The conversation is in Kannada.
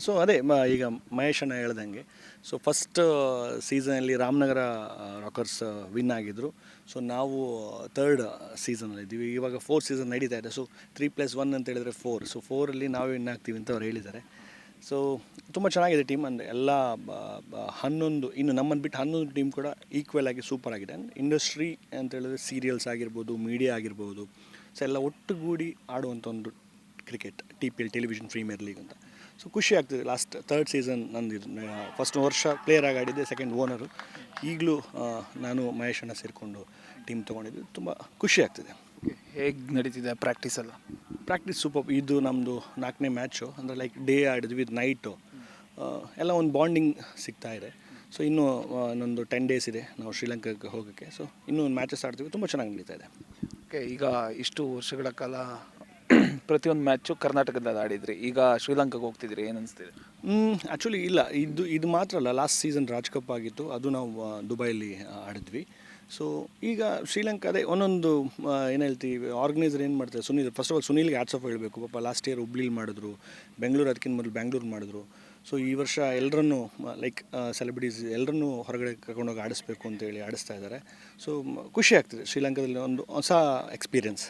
ಸೊ ಅದೇ, ಮ- ಈಗ ಮಹೇಶ್ ಅಣ್ಣ ಹೇಳ್ದಂಗೆ, ಸೊ ಫಸ್ಟ್ ಸೀಸನಲ್ಲಿ ರಾಮನಗರ ರಾಕರ್ಸ್ ವಿನ್ ಆಗಿದ್ದರು ಸೊ ನಾವು ತರ್ಡ್ ಸೀಸನಲ್ಲಿದ್ದೀವಿ ಇವಾಗ ಫೋರ್ ಸೀಸನ್ ನಡೀತಾ ಇದೆ. ಸೊ ತ್ರೀ ಪ್ಲಸ್ ಒನ್ ಅಂತ ಹೇಳಿದ್ರೆ ಫೋರ್ ಸೊ ಫೋರಲ್ಲಿ ನಾವು ವಿನ್ ಆಗ್ತೀವಿ ಅಂತ ಅವ್ರು ಹೇಳಿದ್ದಾರೆ. ಸೊ ತುಂಬ ಚೆನ್ನಾಗಿದೆ ಟೀಮ್ ಅಂದರೆ ಎಲ್ಲ ಹನ್ನೊಂದು, ಇನ್ನು ನಮ್ಮನ್ನು ಬಿಟ್ಟು ಹನ್ನೊಂದು ಟೀಮ್ ಕೂಡ ಈಕ್ವಲ್ ಆಗಿ ಸೂಪರ್ ಆಗಿದೆ. ಇಂಡಸ್ಟ್ರಿ ಅಂತ ಹೇಳಿದ್ರೆ ಸೀರಿಯಲ್ಸ್ ಆಗಿರ್ಬೋದು ಮೀಡಿಯಾ ಆಗಿರ್ಬೋದು ಸೊ ಎಲ್ಲ ಒಟ್ಟುಗೂಡಿ ಆಡುವಂಥ ಒಂದು cricket T P L television premier league ಅಂತ. ಸೊ ಖುಷಿ ಆಗ್ತದೆ. ಲಾಸ್ಟ್ ತರ್ಡ್ ಸೀಸನ್ ನಂದಿದ್ದು ಫಸ್ಟ್ ವರ್ಷ ಪ್ಲೇಯರ್ ಆಗಿ ಆಡಿದ್ದೆ ಸೆಕೆಂಡ್ ಓನರು ಈಗಲೂ ನಾನು ಮಹೇಶ್ ಅಣ್ಣ ಸೇರಿಕೊಂಡು ಟೀಮ್ ತೊಗೊಂಡಿದ್ದು. ತುಂಬ ಖುಷಿ ಆಗ್ತಿದೆ. ಹೇಗೆ ನಡೀತಿದೆ ಪ್ರಾಕ್ಟೀಸ್ ಎಲ್ಲ? ಪ್ರಾಕ್ಟೀಸ್ ಸೂಪರ್ ಇದು ನಮ್ಮದು ನಾಲ್ಕನೇ ಮ್ಯಾಚು ಅಂದರೆ ಲೈಕ್ ಡೇ ಆಡಿದ್ವಿ ಇದು ನೈಟು ಎಲ್ಲ ಒಂದು ಬಾಂಡಿಂಗ್ ಸಿಗ್ತಾ ಇದೆ. ಸೊ ಇನ್ನೂ ಇನ್ನೊಂದು ಟೆನ್ ಡೇಸ್ ಇದೆ ನಾವು ಶ್ರೀಲಂಕಾಗೆ ಹೋಗೋಕ್ಕೆ. ಸೊ ಇನ್ನೂ ಒಂದು ಮ್ಯಾಚಸ್ ಆಡ್ತೀವಿ. ತುಂಬ ಚೆನ್ನಾಗಿ ನಡೀತಾ ಇದೆ. ಓಕೆ ಈಗ ಇಷ್ಟು ವರ್ಷಗಳ ಕಾಲ ಪ್ರತಿಯೊಂದು ಮ್ಯಾಚು ಕರ್ನಾಟಕದಲ್ಲಿ ಆಡಿದ್ರಿ. ಈಗ ಶ್ರೀಲಂಕಾಗೆ ಹೋಗ್ತಿದ್ರಿ ಏನು ಅನಿಸ್ತಿದೆ? ಆ್ಯಕ್ಚುಲಿ ಇಲ್ಲ. ಇದು ಇದು ಮಾತ್ರ ಅಲ್ಲ ಲಾಸ್ಟ್ ಸೀಸನ್ ರಾಜ್ ಕಪ್ ಆಗಿತ್ತು. ಅದು ನಾವು ದುಬೈಲಿ ಆಡಿದ್ವಿ. ಸೊ ಈಗ ಶ್ರೀಲಂಕಾದೇ ಒಂದೊಂದು ಏನು ಹೇಳ್ತೀವಿ ಆರ್ಗನೈಸರ್ ಏನು ಮಾಡ್ತಾರೆ? ಸುನೀಲ್ ಫಸ್ಟ್ ಆಫ್ ಆಲ್ ಸುನೀಲ್ಗೆ ಆಟ್ಸ್ ಆಫ್ ಹೇಳಬೇಕು. ಪಾಪ ಲಾಸ್ಟ್ ಇಯರ್ ಹುಬ್ಳಿಲಿ ಮಾಡಿದ್ರು ಬೆಂಗಳೂರು ಅದಕ್ಕಿಂತ ಮೊದಲು ಬ್ಯಾಂಗ್ಳೂರು ಮಾಡಿದ್ರು. ಸೊ ಈ ವರ್ಷ ಎಲ್ಲರನ್ನೂ ಲೈಕ್ ಸೆಲೆಬ್ರಿಟೀಸ್ ಎಲ್ಲರನ್ನೂ ಹೊರಗಡೆ ಕರ್ಕೊಂಡೋಗಿ ಆಡಿಸ್ಬೇಕು ಅಂತೇಳಿ ಆಡಿಸ್ತಾ ಇದ್ದಾರೆ. ಸೊ ಖುಷಿ ಆಗ್ತದೆ ಶ್ರೀಲಂಕಾದಲ್ಲಿ ಒಂದು ಹೊಸ ಎಕ್ಸ್ಪೀರಿಯನ್ಸ್